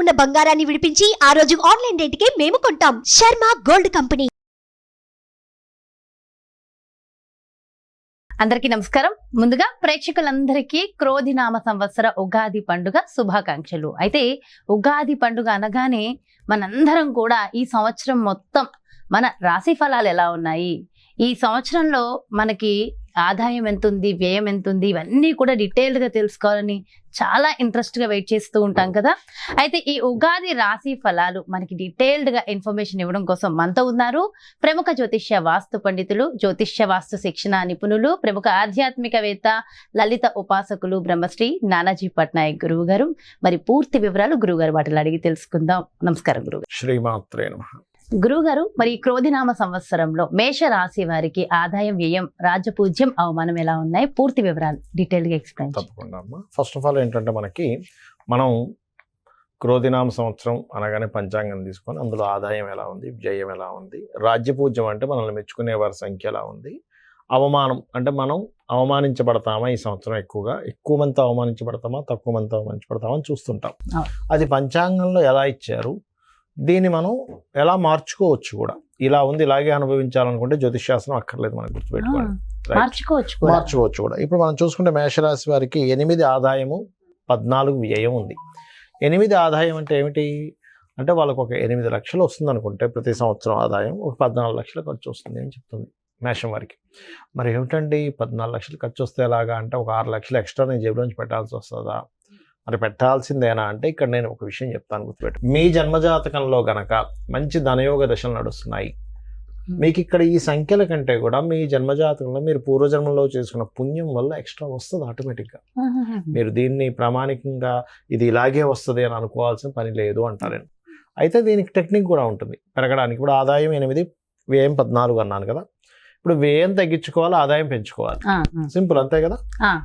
ఉన్న బంగారాన్ని విడిపించి ఆ రోజు ఆన్లైన్ రేటుకే మేము కొంటాం. Sharma gold company. అందరికీ నమస్కారం. ముందుగా ప్రేక్షకులందరికీ క్రోధినామ సంవత్సర ఉగాది పండుగ శుభాకాంక్షలు. అయితే ఉగాది పండుగ అనగానే మనందరం కూడా ఈ సంవత్సరం మొత్తం మన రాశి ఫలాలు ఎలా ఉన్నాయి? ఈ సంవత్సరంలో మనకి ఆదాయం ఎంత ఉంది వ్యయం ఎంత ఉంది ఇవన్నీ కూడా డీటెయిల్డ్గా తెలుసుకోవాలని చాలా ఇంట్రెస్ట్గా వెయిట్ చేస్తూ ఉంటాం కదా. అయితే ఈ ఉగాది రాశి ఫలాలు మనకి డీటెయిల్డ్గా ఇన్ఫర్మేషన్ ఇవ్వడం కోసం మనతో ఉన్నారు ప్రముఖ జ్యోతిష్య వాస్తు పండితులు జ్యోతిష్య వాస్తు శిక్షణ నిపుణులు ప్రముఖ ఆధ్యాత్మికవేత్త లలిత ఉపాసకులు బ్రహ్మశ్రీ నానాజీ పట్నాయక్ గురువు గారు మరి పూర్తి వివరాలు గురువు గారు వాటిలో అడిగి తెలుసుకుందాం. నమస్కారం గురువు శ్రీమాత్రే నమ. గురువు గారు మరి క్రోధినామ సంవత్సరంలో మేష రాశి వారికి ఆదాయం వ్యయం రాజపూజ్యం అవమానం ఎలా ఉన్నాయి? పూర్తి వివరాలు డీటెయిల్గా ఎక్స్ప్లెయిన్ తప్పకుండా అమ్మా. ఫస్ట్ ఆఫ్ ఆల్ ఏంటంటే మనకి మనం క్రోధినామ సంవత్సరం అనగానే పంచాంగం తీసుకొని అందులో ఆదాయం ఎలా ఉంది? వ్యయం ఎలా ఉంది? రాజ్యపూజ్యం అంటే మనల్ని మెచ్చుకునే వారి సంఖ్య ఎలా ఉంది? అవమానం అంటే మనం అవమానించబడతామా ఈ సంవత్సరం ఎక్కువగా? ఎక్కువ మంది అవమానించబడతామా? తక్కువ మంది అవమానించబడతామా? అని చూస్తుంటాం. అది పంచాంగంలో ఎలా ఇచ్చారు? దీన్ని మనం ఎలా మార్చుకోవచ్చు కూడా? ఇలా ఉంది ఇలాగే అనుభవించాలనుకుంటే జ్యోతిష్ శాస్త్రం అక్కర్లేదు మనకు గుర్తుపెట్టుకోండి Right. మార్చుకోవచ్చు కూడా. మార్చుకోవచ్చు కూడా. ఇప్పుడు మనం చూసుకుంటే మేషరాశి వారికి ఎనిమిది ఆదాయము పద్నాలుగు వ్యయం ఉంది. ఎనిమిది ఆదాయం అంటే ఏమిటి? అంటే వాళ్ళకు ఒక ఎనిమిది లక్షలు వస్తుంది అనుకుంటే ప్రతి సంవత్సరం ఆదాయం ఒక పద్నాలుగు లక్షలు ఖర్చు వస్తుంది అని చెప్తుంది మేషం వారికి. మరి ఏమిటండి? పద్నాలుగు లక్షలు ఖర్చు వస్తే ఎలాగా? అంటే ఒక ఆరు లక్షలు ఎక్స్ట్రా నేను జేబులోంచి పెట్టాల్సి వస్తుందా? మరి పెట్టాల్సిందేనా అంటే ఇక్కడ నేను ఒక విషయం చెప్తాను గుర్తుపెట్టు. మీ జన్మజాతకంలో గనక మంచి ధనయోగ దశలు నడుస్తున్నాయి. మీకు ఇక్కడ ఈ సంఖ్యల కంటే కూడా మీ జన్మజాతకంలో మీరు పూర్వజన్మలో చేసుకున్న పుణ్యం వల్ల ఎక్స్ట్రా వస్తుంది ఆటోమేటిక్గా. మీరు దీన్ని ప్రామాణికంగా ఇది ఇలాగే వస్తుంది అని అనుకోవాల్సిన పని లేదు అంటారు. అయితే దీనికి టెక్నిక్ కూడా ఉంటుంది. పెరగడానికి. ఇప్పుడు ఆదాయం ఎనిమిది వ్యయం పద్నాలుగు అన్నాను కదా. ఇప్పుడు వ్యయం తగ్గించుకోవాలి ఆదాయం పెంచుకోవాలి. సింపుల్ అంతే కదా?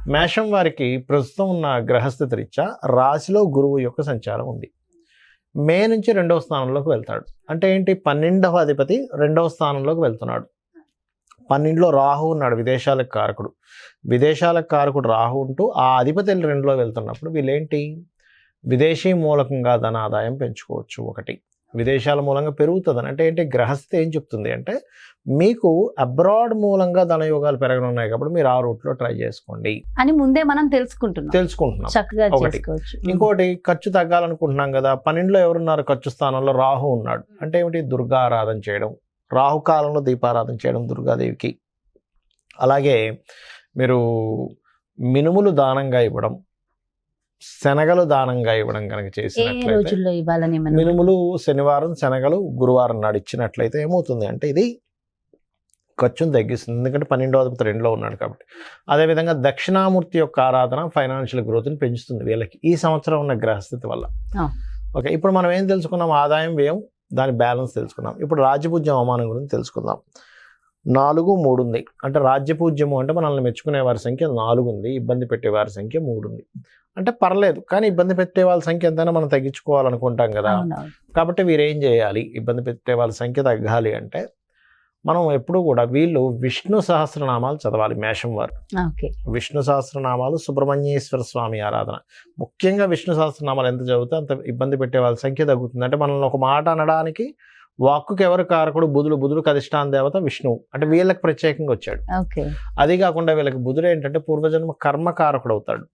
మేషం వారికి ప్రస్తుతం ఉన్న గ్రహస్థితి రీత్యా రాశిలో గురువు యొక్క సంచారం ఉంది. మే నుంచి రెండవ స్థానంలోకి వెళ్తాడు. అంటే ఏంటి? పన్నెండవ అధిపతి రెండవ స్థానంలోకి వెళ్తున్నాడు. పన్నెండులో రాహు ఉన్నాడు విదేశాలకు కారకుడు. విదేశాలకు కారకుడు రాహు ఉంటూ ఆ అధిపతి రెండులో వెళ్తున్నప్పుడు వీళ్ళేంటి? విదేశీ మూలకంగా ధన ఆదాయం పెంచుకోవచ్చు ఒకటి. విదేశాల మూలంగా పెరుగుతుంది అంటే ఏంటి? గ్రహస్థితి ఏం చెప్తుంది అంటే మీకు అబ్రాడ్ మూలంగా ధనయోగాలు పెరగనున్నాయి కాబట్టి మీరు ఆ రూట్లో ట్రై చేసుకోండి. అని ముందే మనం తెలుసుకుంటున్నాం. తెలుసుకుంటున్నాం. చక్కగా ఒకటి. ఇంకోటి ఖర్చు తగ్గాలనుకుంటున్నాం కదా పన్నెండులో ఎవరున్నారు? ఖర్చు స్థానంలో రాహు ఉన్నాడు. అంటే ఏమిటి? దుర్గా ఆరాధన చేయడం. రాహుకాలంలో దీపారాధన చేయడం దుర్గాదేవికి. అలాగే మీరు మినుములు దానంగా ఇవ్వడం. శనగలు దానంగా ఇవ్వడం కనుక చేసినట్లయితే మినుములు శనివారం శనగలు గురువారం నాడు ఇచ్చినట్లయితే ఏమవుతుంది అంటే ఇది ఖర్చును తగ్గిస్తుంది. ఎందుకంటే పన్నెండో అధిపతి రెండులో ఉన్నాడు కాబట్టి. అదేవిధంగా దక్షిణామూర్తి యొక్క ఆరాధన ఫైనాన్షియల్ గ్రోత్ని పెంచుతుంది వీళ్ళకి ఈ సంవత్సరం ఉన్న గ్రహస్థితి వల్ల. ఓకే ఇప్పుడు మనం ఏం తెలుసుకున్నాం? ఆదాయం వ్యయం దాని బ్యాలెన్స్ తెలుసుకున్నాం. ఇప్పుడు రాజ్యపూజ్యం అవమానం గురించి తెలుసుకుందాం. నాలుగు మూడు ఉంది అంటే రాజ్యపూజ్యము అంటే మనల్ని మెచ్చుకునే వారి సంఖ్య నాలుగు ఉంది ఇబ్బంది పెట్టే వారి సంఖ్య మూడు ఉంది అంటే పర్లేదు కానీ ఇబ్బంది పెట్టే వాళ్ళ సంఖ్య ఎంతైనా మనం తగ్గించుకోవాలనుకుంటాం కదా. కాబట్టి వీరేం చేయాలి? ఇబ్బంది పెట్టే వాళ్ళ సంఖ్య తగ్గాలి అంటే మనం ఎప్పుడూ కూడా వీళ్ళు విష్ణు సహస్రనామాలు చదవాలి మేషం వారు. విష్ణు సహస్రనామాలు సుబ్రహ్మణ్యేశ్వర స్వామి ఆరాధన. ముఖ్యంగా విష్ణు సహస్రనామాలు ఎంత చదివితే అంత ఇబ్బంది పెట్టే వాళ్ళ సంఖ్య తగ్గుతుంది. అంటే మనల్ని ఒక మాట అనడానికి వాక్కుకి ఎవరు కారకుడు? బుధుడు. బుధుడికి అధిష్టాన దేవత విష్ణువు. అంటే వీళ్ళకి ప్రత్యేకంగా వచ్చాడు. అది కాకుండా వీళ్ళకి బుధుడు ఏంటంటే పూర్వజన్మ కర్మకారకుడు అవుతాడు.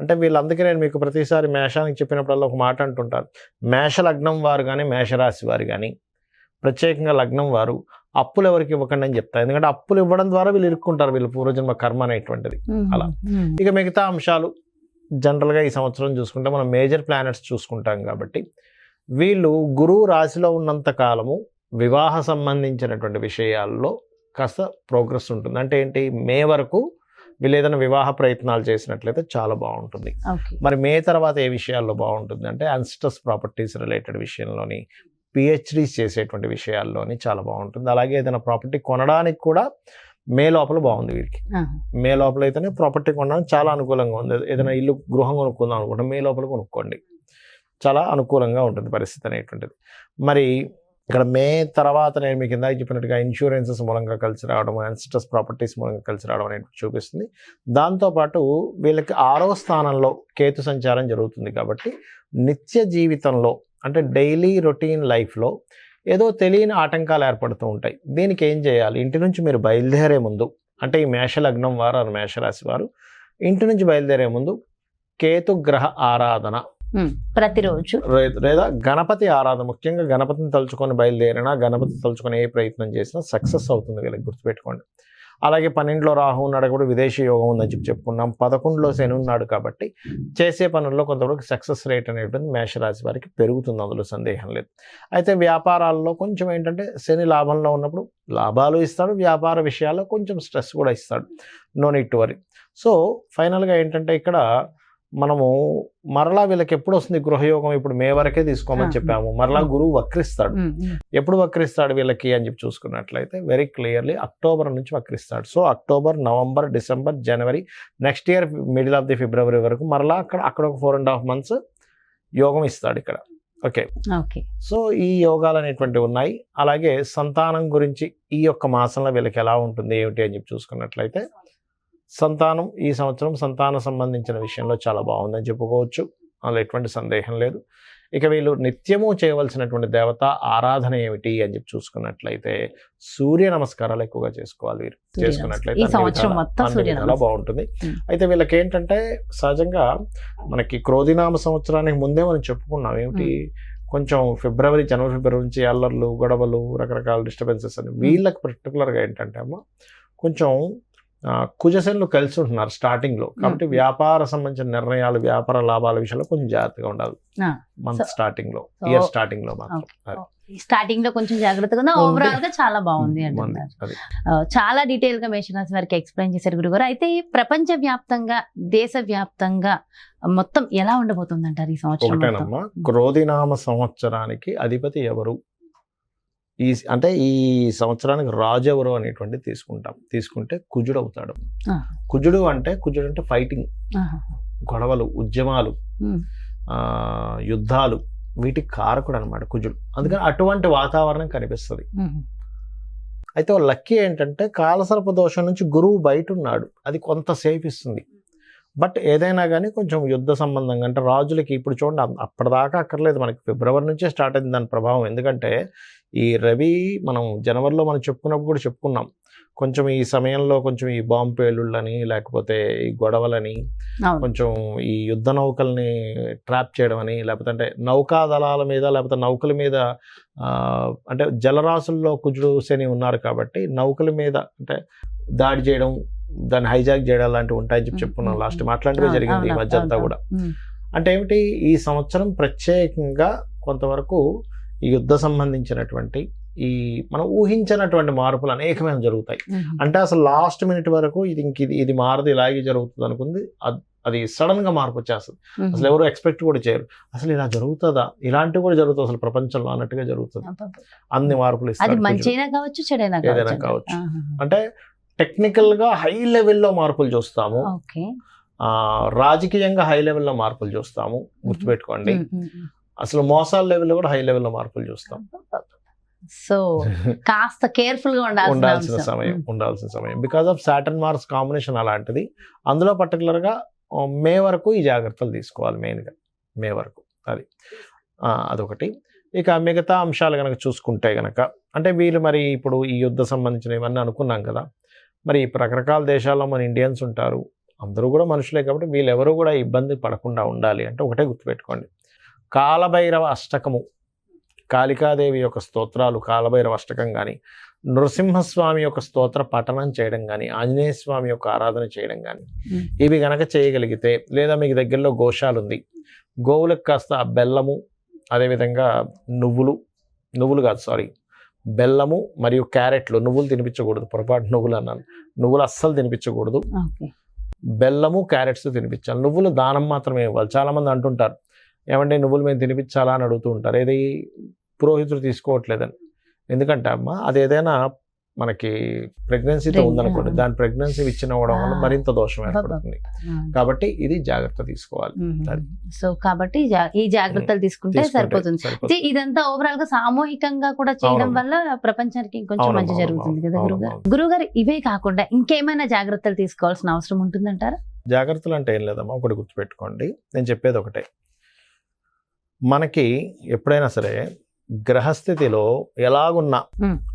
అంటే వీళ్ళందుకే నేను మీకు ప్రతిసారి మేషానికి చెప్పినప్పుడల్లా ఒక మాట అంటుంటారు మేష లగ్నం వారు కానీ మేషరాశి వారు కానీ ప్రత్యేకంగా లగ్నం వారు అప్పులు ఎవరికి ఇవ్వకండి అని చెప్తారు. ఎందుకంటే అప్పులు ఇవ్వడం ద్వారా వీళ్ళు ఇరుక్కుంటారు వీళ్ళ పూర్వజన్మ కర్మ అనేటువంటిది. అలా. ఇక మిగతా అంశాలు జనరల్గా ఈ సంవత్సరం చూసుకుంటే మనం మేజర్ ప్లానెట్స్ చూసుకుంటాం కాబట్టి వీళ్ళు గురువు రాశిలో ఉన్నంత కాలము వివాహ సంబంధించినటువంటి విషయాల్లో కాస్త ప్రోగ్రెస్ ఉంటుంది. అంటే ఏంటి? మే వరకు వీళ్ళు ఏదైనా వివాహ ప్రయత్నాలు చేసినట్లయితే చాలా బాగుంటుంది. మరి మే తర్వాత ఏ విషయాల్లో బాగుంటుంది అంటే అన్స్టస్ ప్రాపర్టీస్ రిలేటెడ్ విషయంలోని పిహెచ్డీస్ చేసేటువంటి విషయాల్లోని చాలా బాగుంటుంది. అలాగే ఏదైనా ప్రాపర్టీ కొనడానికి కూడా మే లోపల బాగుంది వీరికి. మే లోపల అయితేనే ప్రాపర్టీ కొనడానికి చాలా అనుకూలంగా ఉంది. ఏదైనా ఇల్లు గృహం కొనుక్కుందాం అనుకుంటే మే లోపల కొనుక్కోండి. చాలా అనుకూలంగా ఉంటుంది పరిస్థితి అనేటువంటిది. మరి ఇక్కడ మే తర్వాత నేను మీకు ఇందాక చెప్పినట్టుగా ఇన్సూరెన్సెస్ మూలంగా కలిసి రావడం అన్సిటస్ ప్రాపర్టీస్ మూలంగా కలిసి రావడం అనేది చూపిస్తుంది. దాంతోపాటు వీళ్ళకి ఆరో స్థానంలో కేతు సంచారం జరుగుతుంది కాబట్టి నిత్య జీవితంలో అంటే డైలీ రొటీన్ లైఫ్లో ఏదో తెలియని ఆటంకాలు ఏర్పడుతూ ఉంటాయి. దీనికి ఏం చేయాలి? ఇంటి నుంచి మీరు బయలుదేరే ముందు అంటే ఈ మేష లగ్నం వారు ఆ మేషరాశి వారు ఇంటి నుంచి బయలుదేరే ముందు కేతు గ్రహ ఆరాధన ప్రతిరోజు. లేదా గణపతి ఆరాధన ముఖ్యంగా గణపతిని తలుచుకొని బయలుదేరినా గణపతి తలుచుకొని ఏ ప్రయత్నం చేసినా సక్సెస్ అవుతుంది వీళ్ళకి గుర్తుపెట్టుకోండి. అలాగే పన్నెండులో రాహు ఉన్నాడు కూడా విదేశీ యోగం ఉందని చెప్పి చెప్పుకున్నాం. పదకొండులో శని ఉన్నాడు కాబట్టి చేసే పనుల్లో కొంతవరకు సక్సెస్ రేట్ అనేటువంటి మేషరాశి వారికి పెరుగుతుంది. అందులో సందేహం లేదు. అయితే వ్యాపారాల్లో కొంచెం ఏంటంటే శని లాభంలో ఉన్నప్పుడు లాభాలు ఇస్తాడు వ్యాపార విషయాల్లో కొంచెం స్ట్రెస్ కూడా ఇస్తాడు. No neat worry. సో ఫైనల్గా ఏంటంటే ఇక్కడ మనము మరలా వీళ్ళకి ఎప్పుడు వస్తుంది గృహయోగం? ఇప్పుడు మే వరకే తీసుకోమని. చెప్పాము. మరలా గురువు వక్రిస్తాడు. ఎప్పుడు వక్రిస్తాడు వీళ్ళకి అని చెప్పి చూసుకున్నట్లయితే వెరీ క్లియర్లీ అక్టోబర్ నుంచి వక్రిస్తాడు. So October November December January next year middle of the February వరకు మరలా అక్కడ అక్కడ ఒక ఫోర్ అండ్ హాఫ్ మంత్స్ యోగం ఇస్తాడు ఇక్కడ. ఓకే. ఓకే. సో ఈ యోగాలు అనేటువంటివి ఉన్నాయి. అలాగే సంతానం గురించి ఈ యొక్క మాసంలో వీళ్ళకి ఎలా ఉంటుంది ఏమిటి అని చెప్పి చూసుకున్నట్లయితే సంతానం ఈ సంవత్సరం సంతానం సంబంధించిన విషయంలో చాలా బాగుందని చెప్పుకోవచ్చు. అందులో ఎటువంటి సందేహం లేదు. ఇక వీళ్ళు నిత్యము చేయవలసినటువంటి దేవత ఆరాధన ఏమిటి అని చెప్పి చూసుకున్నట్లయితే సూర్య నమస్కారాలు ఎక్కువగా చేసుకోవాలి వీరు. చేసుకున్నట్లయితే నమస్కారం. బాగుంటుంది. అయితే వీళ్ళకి ఏంటంటే సహజంగా మనకి క్రోధినామ సంవత్సరానికి ముందే మనం చెప్పుకున్నాం. ఏమిటి? కొంచెం ఫిబ్రవరి జనవరి ఫిబ్రవరి నుంచి అల్లర్లు గొడవలు రకరకాల డిస్టర్బెన్సెస్ అని వీళ్ళకి పర్టికులర్గా ఏంటంటే అమ్మ కొంచెం కుజశనులు కలిసి ఉంటున్నారు స్టార్టింగ్లో. కాబట్టి. వ్యాపార సంబంధించిన నిర్ణయాలు వ్యాపార లాభాల విషయంలో కొంచెం జాగ్రత్తగా ఉండాలి. మంత్ సో- స్టార్టింగ్లో. సో- ఇయర్ స్టార్టింగ్లో మాత్రం. స్టార్టింగ్లో కొంచెం జాగ్రత్తగా. ఓవరాల్గా చాలా బాగుంది. అంటున్నారు. చాలా డీటెయిల్గా మేషరాశి వారికి ఎక్స్ప్లెయిన్ చేశారు గురుగారు. అయితే ప్రపంచ వ్యాప్తంగా దేశ వ్యాప్తంగా మొత్తం ఎలా ఉండబోతుంది అంటారు ఈ సంవత్సరం క్రోధినామ సంవత్సరానికి అధిపతి ఎవరు? ఈ అంటే ఈ సంవత్సరానికి రాజు ఎవరు అనేటువంటి తీసుకుంటాం. తీసుకుంటే కుజుడు అవుతాడు. కుజుడు అంటే కుజుడు అంటే ఫైటింగ్. గొడవలు ఉద్యమాలు యుద్ధాలు వీటికి కారకుడు అనమాట కుజుడు. అందుకని అటువంటి వాతావరణం కనిపిస్తుంది. అయితే లక్కీ ఏంటంటే కాలసర్ప దోషం నుంచి గురువు బయట ఉన్నాడు అది కొంత సేఫ్ ఇస్తుంది. బట్ ఏదైనా కానీ కొంచెం యుద్ధ సంబంధంగా అంటే రాజులకి ఇప్పుడు చూడండి అప్- అప్పటిదాకా అక్కర్లేదు మనకి. ఫిబ్రవరి నుంచే స్టార్ట్ అయింది దాని ప్రభావం. ఎందుకంటే ఈ రవి మనం జనవరిలో మనం చెప్పుకున్నప్పుడు కూడా చెప్పుకున్నాం. కొంచెం ఈ సమయంలో కొంచెం ఈ బాంబు పేలుళ్ళని లేకపోతే ఈ గొడవలని కొంచెం ఈ యుద్ధ నౌకల్ని ట్రాప్ చేయడం అని లేకపోతే అంటే నౌకా దళాల మీద లేకపోతే నౌకల మీద అంటే జలరాశుల్లో కుజుడు శని ఉన్నారు కాబట్టి నౌకల మీద అంటే దాడి చేయడం దాన్ని హైజాక్ చేయడం లాంటివి ఉంటాయని చెప్పి చెప్పుకున్నాం లాస్ట్. మాట్లాడితే జరిగింది ఈ మధ్య అంతా కూడా. అంటే ఏమిటి? ఈ సంవత్సరం ప్రత్యేకంగా కొంతవరకు ఈ యుద్ధ సంబంధించినటువంటి ఈ మనం ఊహించినటువంటి మార్పులు అనేకమైన జరుగుతాయి. అంటే అసలు లాస్ట్ మినిట్ వరకు ఇది ఇంక ఇది ఇది మారదు ఇలాగే జరుగుతుంది అనుకుంది అద్- సడన్గా మార్పు వచ్చేస్తుంది. అసలు ఎవరు ఎక్స్పెక్ట్ కూడా చేయరు. అసలు ఇలా జరుగుతుందా? ఇలాంటివి కూడా జరుగుతుంది అసలు ప్రపంచంలో అన్నట్టుగా జరుగుతుంది. అన్ని మార్పులు ఏదైనా కావచ్చు. అంటే టెక్నికల్గా హై లెవెల్లో మార్పులు చూస్తాము. రాజకీయంగా హై లెవెల్లో మార్పులు చూస్తాము. గుర్తుపెట్టుకోండి. అసలు మోసాల లెవెల్లో కూడా హై లెవెల్లో మార్పులు చూస్తాం. సో కాస్త కేర్ఫుల్గా ఉండాల్సిన. సమయం. ఉండాల్సిన సమయం. Because of Saturn Mars combination అలాంటిది. అందులో particular గా మే వరకు ఈ జాగ్రత్తలు తీసుకోవాలి main గా మే వరకు. అది. అదొకటి. ఇక మిగతా అంశాలు కనుక చూసుకుంటే గనక అంటే వీళ్ళు మరి ఇప్పుడు ఈ యుద్ధ సంబంధించిన ఇవన్నీ అనుకున్నాం కదా. మరి రకరకాల దేశాల్లో మన ఇండియన్స్ ఉంటారు అందరూ కూడా మనుషులే కాబట్టి వీళ్ళెవరూ కూడా ఇబ్బంది పడకుండా ఉండాలి అంటే ఒకటే గుర్తుపెట్టుకోండి కాలభైరవ అష్టకము కాళికాదేవి యొక్క స్తోత్రాలు కాలభైరవ అష్టకం కానీ నృసింహస్వామి యొక్క స్తోత్ర పఠనం చేయడం కానీ ఆంజనేయ స్వామి యొక్క ఆరాధన చేయడం కానీ. ఇవి గనక చేయగలిగితే లేదా మీకు దగ్గరలో గోశాల ఉంది గోవులకు కాస్త బెల్లము అదేవిధంగా నువ్వులు నువ్వులు కాదు సారీ బెల్లము మరియు క్యారెట్లు నువ్వులు తినిపించకూడదు పొరపాటు నువ్వులు అన్నాను. నువ్వులు అస్సలు తినిపించకూడదు. బెల్లము క్యారెట్స్ తినిపించాలి. నువ్వులు దానం మాత్రమే ఇవ్వాలి. చాలామంది అంటుంటారు ఏమంటే నువ్వులు మేము తినిపించాలా? అని అడుగుతూ ఉంటారు. ఏది పురోహితుడు తీసుకోవట్లేదని. ఎందుకంటే అమ్మ అది ఏదైనా మనకి ప్రెగ్నెన్సీతో ఉందనుకోండి. దాని ప్రెగ్నెన్సీ ఇచ్చిన అవ్వడం వల్ల. మరింత దోషం. ఏర్పడుతుంది కాబట్టి ఇది జాగ్రత్త తీసుకోవాలి. సో కాబట్టి ఈ జాగ్రత్తలు తీసుకుంటే సరిపోతుంది ఇదంతా ఓవరాల్గా సామూహికంగా కూడా చేయడం. వల్ల ప్రపంచానికి ఇంకొంచెం మంచి జరుగుతుంది కదా గురుగారు. గురుగారు ఇవే కాకుండా ఇంకేమైనా జాగ్రత్తలు తీసుకోవాల్సిన అవసరం ఉంటుందంటారా జాగ్రత్తలు అంటే ఏం లేదమ్మా ఒకటి గుర్తుపెట్టుకోండి నేను చెప్పేది ఒకటే మనకి ఎప్పుడైనా సరే గ్రహస్థితిలో ఎలాగున్నా.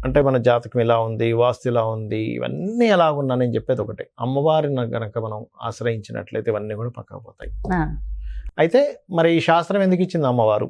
అంటే మన జాతకం ఎలా ఉంది వాస్తు ఎలా ఉంది ఇవన్నీ ఎలాగున్నా నేను చెప్పేది ఒకటే. అమ్మవారిని గనక మనం ఆశ్రయించినట్లయితే ఇవన్నీ కూడా పక్కకు పోతాయి. అయితే మరి ఈ శాస్త్రం ఎందుకు ఇచ్చింది అమ్మవారు?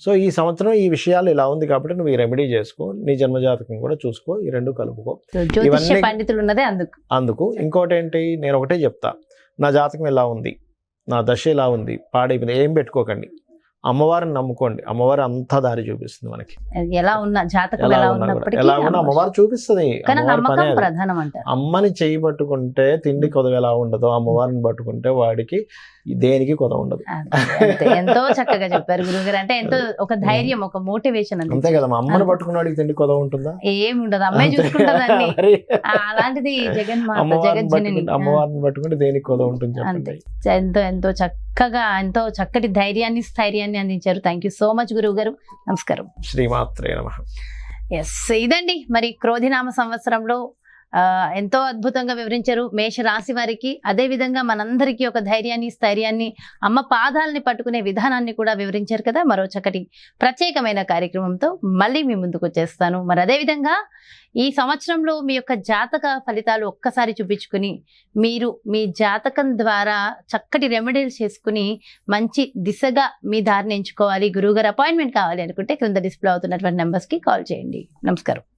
సో ఈ సంవత్సరం ఈ విషయాలు ఇలా ఉంది కాబట్టి నువ్వు ఈ రెమెడీ చేసుకో నీ జన్మజాతకం కూడా చూసుకో ఈ రెండు కలుపుకో. ఇవన్నీ- పండితులు ఉన్నదే అందుకు. అందుకు. ఇంకోటి ఏంటి నేను ఒకటే చెప్తా. నా జాతకం ఎలా ఉంది? నా దశ ఎలా ఉంది? పాడైపోయింది. ఏం పెట్టుకోకండి. అమ్మవారిని నమ్ముకోండి. అమ్మవారి అంతా దారి చూపిస్తుంది మనకి. ఎలా ఉన్న జాతకం ఎలా ఉన్నా కూడా. ఉన్నప్పటికీ ఎలా ఉన్నా అమ్మవారు. చూపిస్తుంది. అమ్మని చేయి పట్టుకుంటే తిండి కొదవ ఎలా ఉండదో అమ్మవారిని పట్టుకుంటే వాడికి దేనికి కొదవ ఉండదు. ఎంతో చక్కగా చెప్పారు గురుగారు అంటే ఎంతో ఒక ధైర్యం ఒక మోటివేషన్ అంతే. కదా. అమ్మని. పట్టుకున్న వాడికి తిండి కొదవ ఉంటుందా? ఏమి ఉండదు. అమ్మాయి మరి అలాంటిది జగజ్జనని. పట్టుకుంటే అమ్మవారిని పట్టుకుంటే దేనికి కొదవ ఉంటుంది ఎంతో ఎంతో చక్కగా ఎంతో చక్కటి ధైర్యాన్ని స్థైర్యాన్ని అందించారు. థ్యాంక్ యూ సో మచ్ గురువు గారు నమస్కారం. శ్రీమాత్రే నమ. ఎస్ ఇదండి మరి క్రోధినామ సంవత్సరంలో ఎంతో అద్భుతంగా వివరించారు. మేష రాశి వారికి అదే విధంగా మనందరికీ ఒక ధైర్యాన్ని స్థైర్యాన్ని అమ్మ పాదాలని పట్టుకునే విధానాన్ని కూడా వివరించారు కదా. మరో చక్కటి ప్రత్యేకమైన కార్యక్రమంతో మళ్ళీ మీ ముందుకు వచ్చేస్తాను. మరి అదే విధంగా ఈ సంవత్సరంలో మీ యొక్క జాతక ఫలితాలు ఒక్కసారి చూపించుకుని మీరు మీ జాతకం ద్వారా చక్కటి రెమెడీలు చేసుకుని మంచి దిశగా మీ దారిని ఎంచుకోవాలి. గురువుగారు అపాయింట్మెంట్ కావాలి అనుకుంటే క్రింద డిస్ప్లే అవుతున్నటువంటి నెంబర్స్కి కాల్ చేయండి. నమస్కారం.